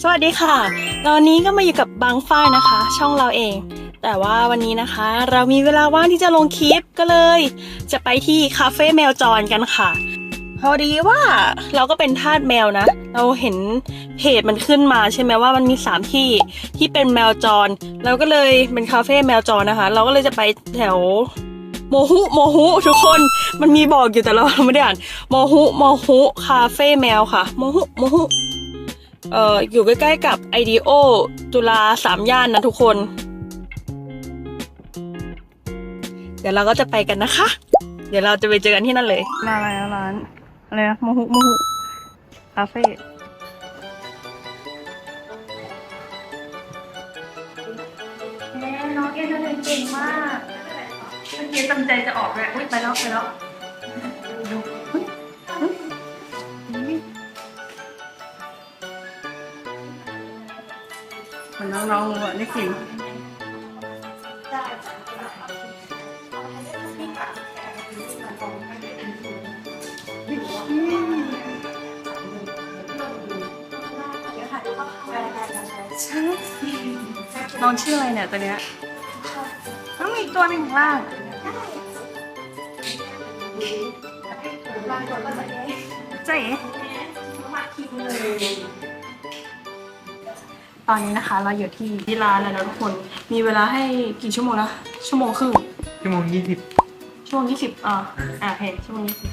สวัสดีค่ะ ตอนนี้ก็มาอยู่กับบางฝ้ายนะคะ ช่องเราเอง แต่ว่าวันนี้นะคะ เรามีเวลาว่างที่จะลงคลิปก็เลย จะไปที่คาเฟ่แมวจรกันค่ะ พอดีว่าเราก็เป็นทาสแมวนะ เราเห็นเพจมันขึ้นมาใช่ไหมว่ามันมีสามที่ที่เป็นแมวจร เราก็เลยเป็นคาเฟ่แมวจรนะคะ เราก็เลยจะไปแถวโมหุโมหุทุกคนมันมีบอกอยู่แต่เราไม่ได้อ่านโมหุโมหุคาเฟ่แมวค่ะโมหุโมหุ เอ่ออยู่ใกล้ๆกับไอ e โอจุฬาสามย่านนะทุกคน เดี๋ยวเราก็จะไปกันนะคะ เดี๋ยวเราจะไปเจอกันที่นั่นเลย มาแล้วร้านอะไรนะโมหุโมหุคาเฟ่แม่น้องเอ็นเดินเก่งมากเมื่อกี้ตั้งใจจะออกเลยอุ้ยไปแล้วไปแล้ว น้องๆเลยนี่กินน้องชื่ออะไรเนี่ยตัวเนี้ยต้องมีอีกตัวหนึ่งข้างล่างเจ๊ ตอนนี้นะคะ เราอยู่ที่ที่ร้านแล้วนะทุกคน มีเวลาให้กี่ชั่วโมงนะชั่วโมงครึ่งชั่วโมงยี่สิบชั่วโมงยี่สิบอ่าอ่าเพจชั่วโมงยี่สิบ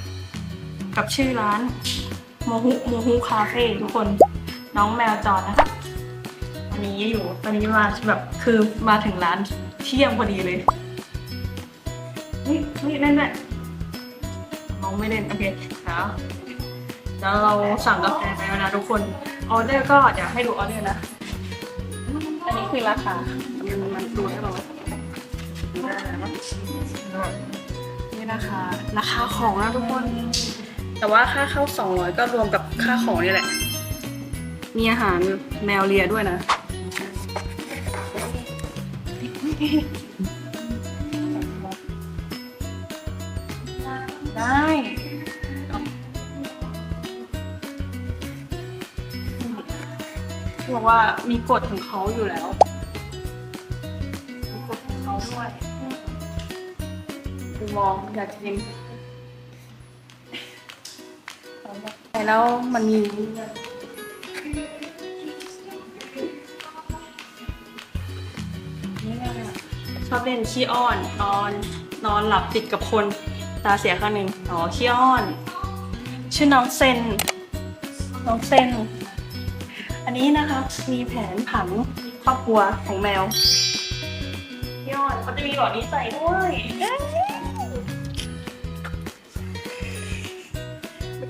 กับชื่อร้านโมฮุโมฮุคาเฟ่ทุกคนน้องแมวจรนะคะวันนี้อยู่ตอนนี้มาแบบคือมาถึงร้านเที่ยงพอดีเลยนี่นี่นั่นแหละน้องไม่เล่นโอเคแล้วแล้วเราสั่งกาแฟไปแล้วนะทุกคนออเดอร์ก็เดี๋ยวให้ดูออเดอร์นะอันนี้ คือราคา มันมันดูได้หรอดูได้ไหมนี่นะคะ ราคาของนะทุกคน แต่ว่าค่าเข้าสองร้อยก็รวมกับค่าของนี่แหละ มีอาหารแมวเลียด้วยนะ ได้บอกว่ามีกฎของเขาอยู่แล้ว มองอยากกินแล้วมันมีชอบเล่นขี้อ้อนนอนนอนหลับติดกับคนตาเสียข้างหนึ่งอ๋อขี้อ้อน ชื่อน้องเซน น้องเซน อันนี้นะคะมีแผนผังครอบครัวของแมวขี้อ้อนเขาจะมีหลอดนี้ใส่ด้วย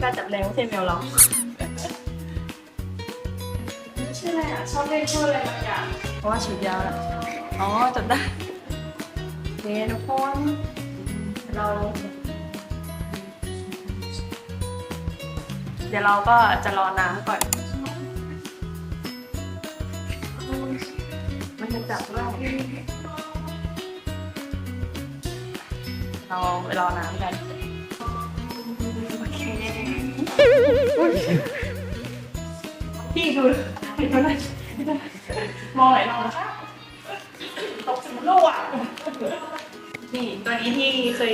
กล้าจับแรงไม่ใช่แมวเราชื่ออะไรอะชอบเล่นชื่ออะไรบางอย่างเพราะว่าฉีดยาแล้วอ๋อจับได้เนี่ยทุกคนเราเดี๋ยวเราก็จะรอน้ำก่อน มันจะจับได้เราไปรอน้ำกัน พี่ดูพี่ดูนะพี่ดูนะมองไหนมองนะตกถึงโลกอะนี่ตัวนี้ที่เคย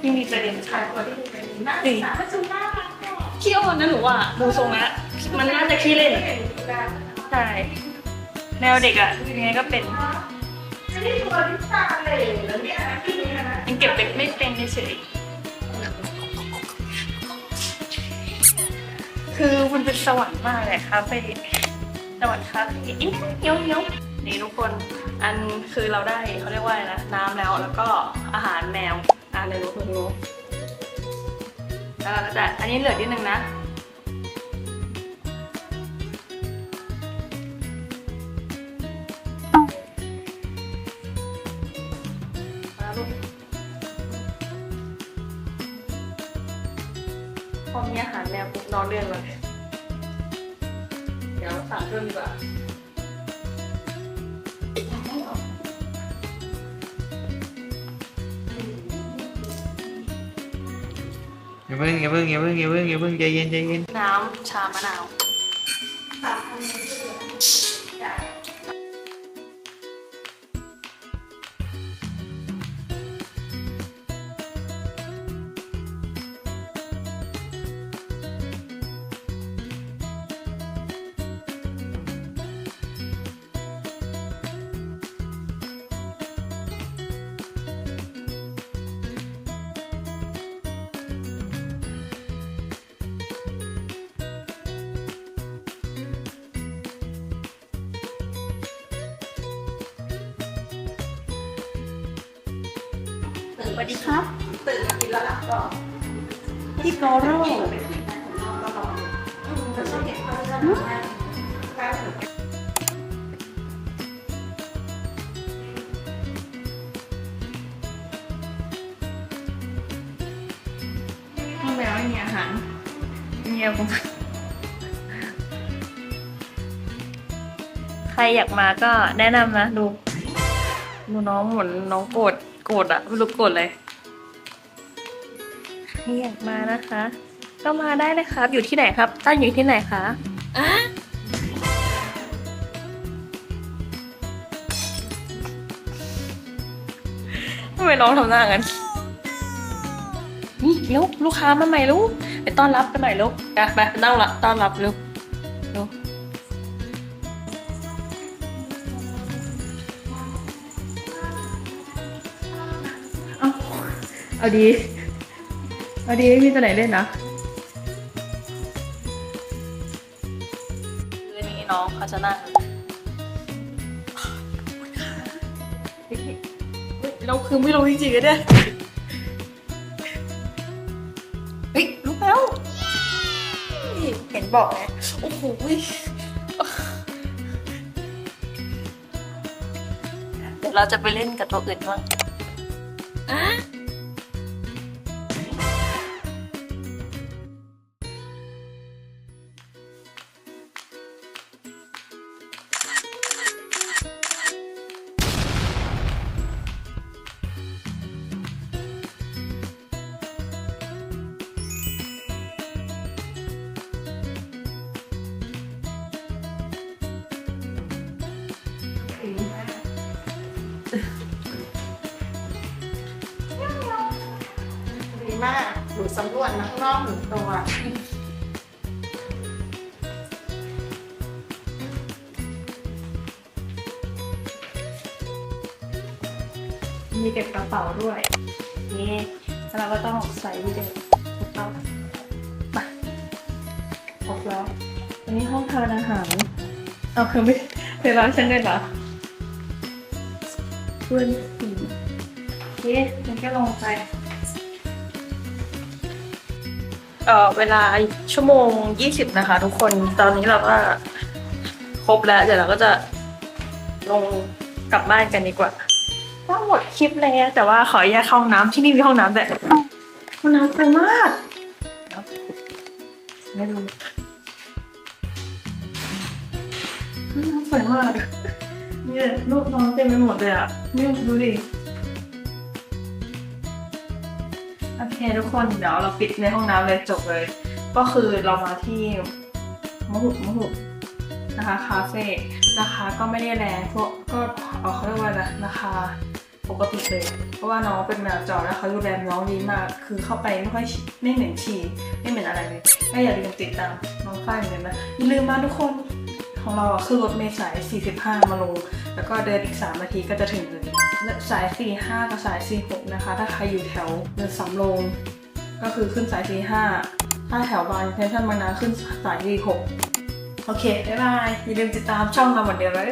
ที่มีประเด็นชายตัวที่มีประเด็นนี่ขี้อ้อนนะหนูว่าดูทรงแล้วมันน่าจะขี้เล่นใช่แนวเด็กอะยังไงก็เป็นนี่ตัวนิสาเลยังเก็บเด็กไม่เป็นเฉย คือมันเป็นสวรรค์มากเลยคาเฟ่สวรรค์คาเฟ่อิ๊งเงี้ยวเงี้ยวนี่ทุกคน อันคือเราได้เขาเรียกว่าอะไรนะน้ำแล้วแล้วก็อาหารแมวอ่าเดี๋ยวรู้คุณรู้แล้วเราก็จะอันนี้เหลือนิดนึงนะ พอมีอาหารแมวปุ๊บนอนเรื่องเลยเดี๋ยวสั่งเพิ่มดีกว่าอย่าเพิ่งอย่าเพิ่งอย่าเพิ่งอย่าเพิ่งอย่าเพิ่งใจเย็นใจเย็นน้ำชามะนาว สวัสดีครับ ตื่นมากินแล้วล่ะก็พี่โกโร่ก็รอจะช่วยเก็บข้าวเรื่องข้าวถึงห้องแมวไม่มีอาหารเงียบมากใครอยากมาก็แนะนำนะดู ดูน้องหมุนน้องโกรธ โกรธอะไม่รู้โกรธเลยใครอยากมานะคะ ก็มาได้เลยครับ อยู่ที่ไหนครับ ตั้งอยู่ที่ไหนคะอะทำไมน้องทำหน้างั้น นี่ลูกลูกค้ามาใหม่ลูกไปต้อนรับกันหน่อยลูกไปไปไปนั่งละต้อนรับลูก เอาดี เอาดีไม่มีตัวไหนเล่นนะคืนนี้น้องเขาจะนั่งเฮ้ยเราคือไม่รู้จริงๆอะเนี่ยเฮ้ยรู้แล้ว เห็นบอกไงโอ้โหเดี๋ยวเราจะไปเล่นกับตัวอื่นบ้าง มากหนูสำรวจนะข้างนอกหนึ่งตัว มีเก็บกระเป๋าด้วยนี่แล้วเราก็ต้องใส่ดีโอถูกต้องไปครบแล้วอันนี้ห้องทานอาหารเอาคือไม่เวลาฉันได้เหรอเพื่อนสี่โอเคฉันก็ลงไป เอ่อเวลาชั่วโมงยี่สิบนะคะ ทุกคนตอนนี้เราก็ครบแล้วเดี๋ยวเราก็จะลงกลับบ้านกันดีกว่าก็หมดคลิปแล้วแต่ว่าขอแยกเข้าห้องน้ำที่นี่มีห้องน้ำแต่ห้องน้ำสวยมากไม่ดูห้องน้ำสวยมากเนี่ยรูปน้องเต็มไปหมดเลยอะนี่ดูดิ เคทุกคนเดี๋ยวเราปิดในห้องน้ำเลยจบเลย ก็คือเรามาที่มะหุมะหุนะคะคาเฟ่ราคาก็ไม่ได้แรงพวกก็เอ่อเขาเรียกว่าอะไรนะราคาปกติเลยเพราะว่าน้องเป็นแมวจรแล้วเขาดูแลน้องดีมาก คือเข้าไปไม่ค่อยไม่เหม็นฉี่ไม่เหม็นอะไรเลยก็อย่าลืมติดตามน้องฝ้ายเหมือนกันนะอย่าลืมมาทุกคน ของเราอะคือรถเมล์สาย 45 มาลง แล้วก็เดินอีก 3 นาทีก็จะถึงเลยสาย 45 กับสาย 46 นะคะ ถ้าใครอยู่แถวเดินสำโรงก็คือขึ้นสาย 45 ถ้าแถวบางเทนชั่นบางนาขึ้นสาย 46 โอเค บ๊ายบาย อย่าลืมติดตามช่องเราเหมือนเดิมเลย